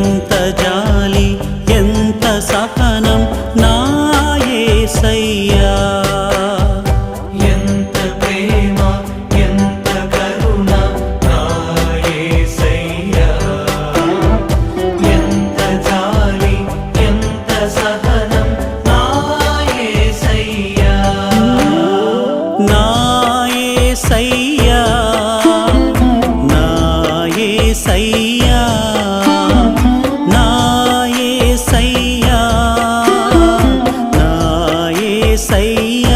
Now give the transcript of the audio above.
ఎంత జాలి ఎంత సహన செய்ய